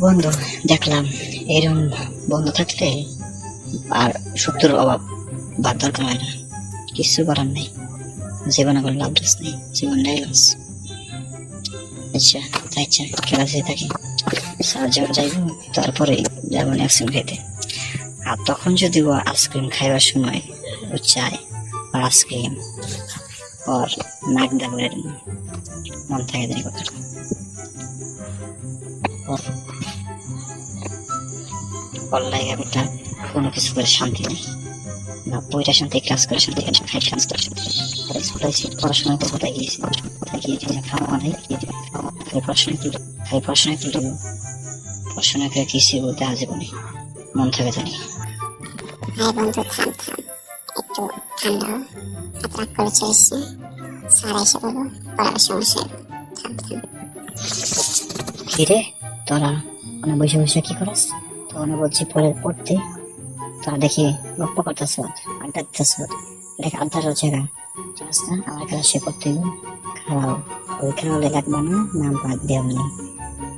বন্ধু, দেখলাম এরকম বন্ধ থাকলে আর শত্রুর অভাব বাদ দরকার হয় না। কিছু করার নেই। জীবনে কোনো লাভ লস নেই। জীবনটাই লস আচ্ছা তাই ইচ্ছা খেলা যেতে থাকি। যখন যাইব, তারপরে যাব আইসক্রিম খাইতে। আর তখন যদি ও আইসক্রিম খাইবার সময় ও চায়, আর আইসক্রিম ওর নাক দাবুরের মন থাকে জানি কথা অনলাইনে আমি তার কোনো কিছু করে শান্তি নেই। না বইটা শান্তি ক্লাস করে শান্তি খাই খাই ক্লাস করে শান্তি। আর স্কুল আইসি পড়াশোনা তো কোথায় কোথায় গিয়ে খাওয়া খাই পড়াশোনা তুলে খাই পড়াশোনা তুলে পড়াশোনা করে কি শিখব তা জীবনে মন থাকে জানি। হাই বন্ধু থাম থাম। একটু ঠান্ডা এত রাগ করে চলিস স্যার এসে বলব পড়ার সমস্যা থাম থাম। কি রে? তোরা ওখানে বসে বসে কি করাস? তো ওখানে বলছি পরে পড়তে। তোরা দেখি গপ্প করতেছ আড্ডা দিতেছ দেখে আড্ডার জায়গা জানিস না, আমার ক্লাসে পড়তে গেলে খাওয়াও ওই খাওয়ালে লাগবে না, নাম বাদ দেওয়া মানে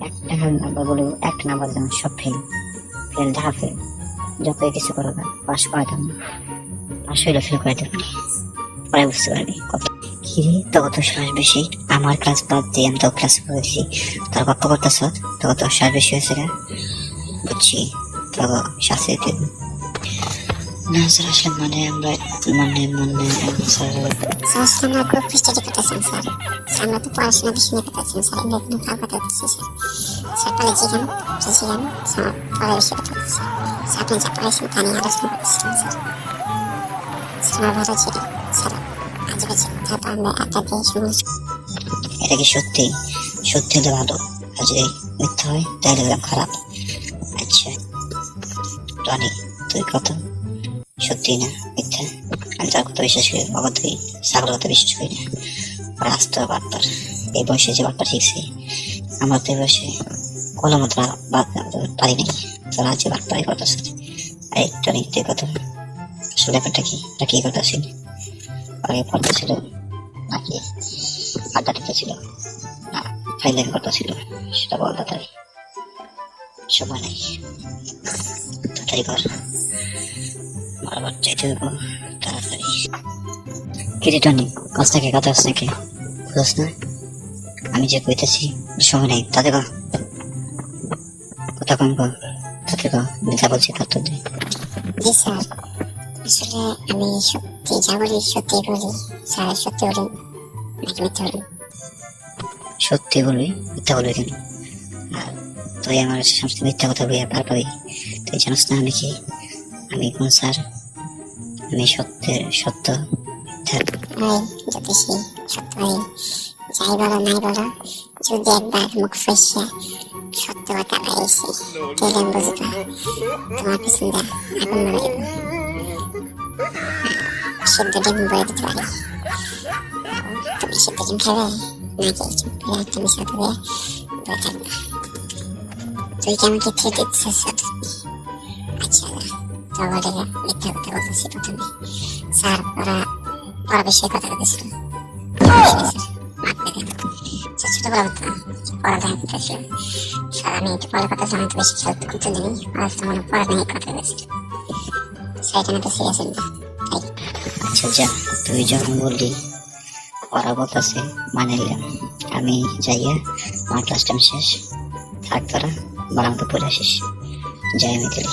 একটা নাম্বার বলে একটা নাম্বার যেমন সব ফেল ফেল ঢাকা ফেল যতই কিছু করো না পাস করাতাম না পাস হইলে ফেল করাতে পারি পরে বুঝতে পারবি কত কি রে? তো শ্বাস বেশি? আমার ক্লাস বাদ দিয়ে আমি তো ক্লাস করেছি তোর গপ্প করতেছ? তো কত শ্বাস বেশি হয়েছে রে বুঝছি। তো শাস্তি দিন না, স্যার, আসলে মানে আমরা মানে মানে স্যার। আসলে আমরা স্টাডি করতেছেন, স্যার। আমরা তো পড়াশোনা বেশি নিয়ে করতেছেন, স্যার। এগুলো কোনো ভালো কথা হচ্ছে স্যার। স্যার পালে জিগান যে জিগান স্যার পড়া বেশি হচ্ছে স্যার? আপনি যা পড়াইছেন তা নিয়ে আলোচনা করতেছিলেন, স্যার। স্যার, আমার ভালো ছিল স্যার। আজ বেশি একটা দিয়ে এটা কি সত্যি? সত্যি হলে ভালো। আর যদি মিথ্যা হয়, তাহলে হলাম খারাপ। আচ্ছা। টনি, তুই কত? সত্যি না, মিথ্যা? আমি তার কথা বিশ্বাস করি বাবা তুই ছাগল কথা বিশ্বাস করি না। আর আস্ত বাটপার। এই বয়সে যে বাটপার শিখছি, আমরা তো এই বয়সে কলম তো বাদ পারি নাই। তোরা যে বাটপারি করতেছ এই টনি, তুই কত? আসলে ব্যাপারটা কি? এটা কি কথা ছিল আগে পড়তে ছিল। আড্ডা ছিল। না, ফাইলের কথা ছিল, সেটা সময় নেই। কর। বারবার চাইতে দেবো, তাড়াতাড়ি। কাছ থেকে বুঝস না। আমি যে কইতেছি, সময় নেই, তাতে কর। কথা কম কর, তাতে কর। যা বলছি তার তো আসলে আমি সত্যি যা বলি সত্যি বলি স্যার সত্যি বলি নাকি মিথ্যে বলি? সত্যি বলবি মিথ্যা বলবি কেন? আর তুই আমার সমস্ত মিথ্যা কথা বলে পার পাবি তুই জানিস না আমি কি আমি কোন স্যার? আমি সত্যের সত্য ওই জ্যোতিষী সত্য ভাই যাই বলো নাই বলো যদি একবার মুখ ফেসে সত্য কথা বুঝবা তোমার পিছন আগুন মারা সিদ্ধ ডিম বয়ে দিতে পারি তুমি সিদ্ধ ডিম খাবে নাকি চুপ করে একটা মিশা করে বয়ে থাকবে তুই কি আমাকে থ্রেট দিচ্ছিস আচ্ছা তো বলে মিথ্যা কথা বলতেছি প্রথমে স্যার ওরা ওরা বিষয়ে কথা বলেছিল ছোটবেলা হতো পড়ালেখা বেশি খেলতে করতে জানি আর তখন পড়া নিয়ে কথা বলেছিল সেটা না তো সিরিয়াস আচ্ছা যা, তুই যখন বললি ওরা বলতেছে মানে আমি যাইয়া আমার ক্লাস টাইম শেষ, থাক তোরা বারামপুর পড়ে আসিস। যাই আমি দিলি